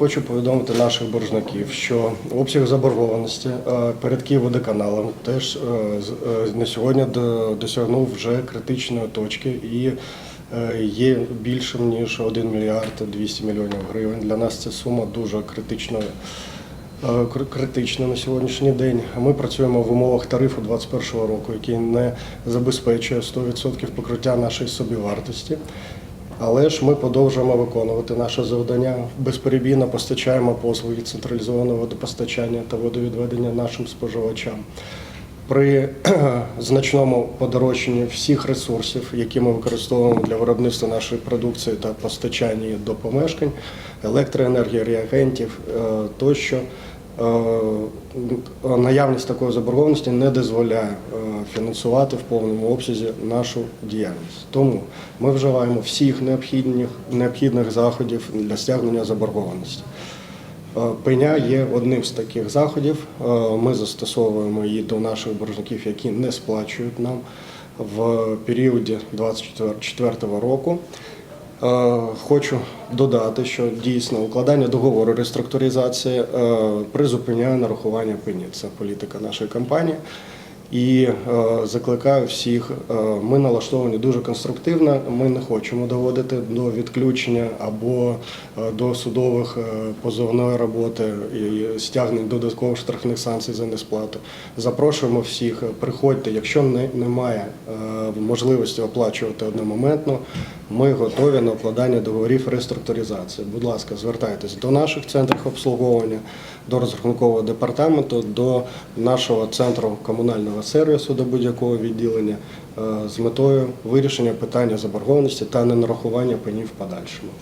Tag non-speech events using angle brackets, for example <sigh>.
хочу повідомити наших боржників, що обсяг заборгованості е, перед Київводоканалом теж е, е, на сьогодні досягнув вже критичної точки і є більшим ніж 1 мільярд 200 мільйонів гривень. Для нас ця сума дуже критичною. Критично на сьогоднішній день. Ми працюємо в умовах тарифу 2021 року, який не забезпечує 100% покриття нашої собівартості. Але ж ми продовжуємо виконувати наше завдання. Безперебійно постачаємо послуги централізованого водопостачання та водовідведення нашим споживачам. При <clears throat> значному подорожчанні всіх ресурсів, які ми використовуємо для виробництва нашої продукції та постачання до помешкань, електроенергії, реагентів е, тощо. е, Наявність такої заборгованості не дозволяє е, фінансувати в повному обсязі нашу діяльність. Тому ми вживаємо всіх необхідних, необхідних заходів для стягнення заборгованості. Е, Пеня є одним з таких заходів. Е, Ми застосовуємо її до наших боржників, які не сплачують нам в періоді 2024 року. Е, Хочу додати, що дійсно укладання договору реструктуризації призупиняє нарахування пені. Це політика нашої компанії. І е, закликаю всіх. е, Ми налаштовані дуже конструктивно. Ми не хочемо доводити до відключення або е, до судових позовної роботи і стягнень додаткових штрафних санкцій за несплату. Запрошуємо всіх. Приходьте, якщо не, немає можливості оплачувати одномоментно. Ми готові на укладання договорів реструктуризації. Будь ласка, звертайтесь до наших центрів обслуговування, до розрахункового департаменту, до нашого центру комунального сервісу, до будь-якого відділення е, з метою вирішення питання заборгованості та ненарахування пенів в подальшому.